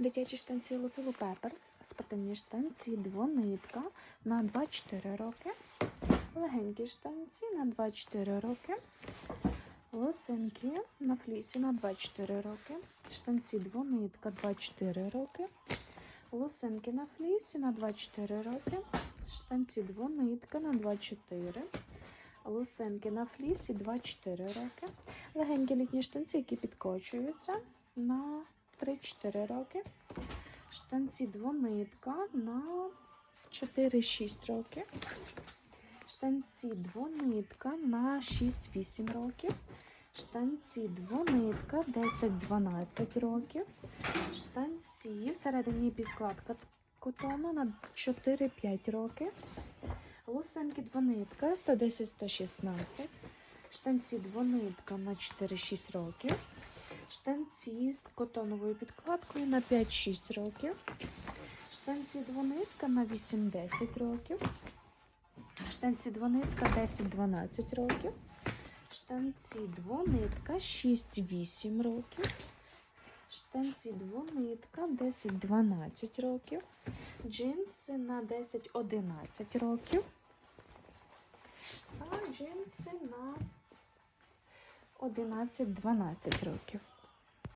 Дитячі штанці Лупілу Пеперс, спортивні штанці двонитка на 2-4 роки, легенькі штанці на 2-4 роки, лосинки на флісі на 2-4 роки, штанці двонитка 2-4 роки, лосинки на флісі на 2-4 роки, штанці двонитка на 2-4, лосинки на флісі 2-4 роки, легенькі літні штанці, які підкочуються на 3-4 роки. Штанці двонитка на 4-6 років. Штанці двонитка на 6-8 років. Штанці двонитка 10-12 років. Штанці всередині підкладка котона на 4-5 років. Лусинки двонитка 110-116. Штанці двонитка на 4-6 років. Штанці з котоновою підкладкою на 5-6 років. Штанці двонитка на 8-10 років. Штанці двонитка 10-12 років. Штанці двонитка 6-8 років. Штанці двонитка 10-12 років. Джинси на 10-11 років. А джинси на 11-12 років.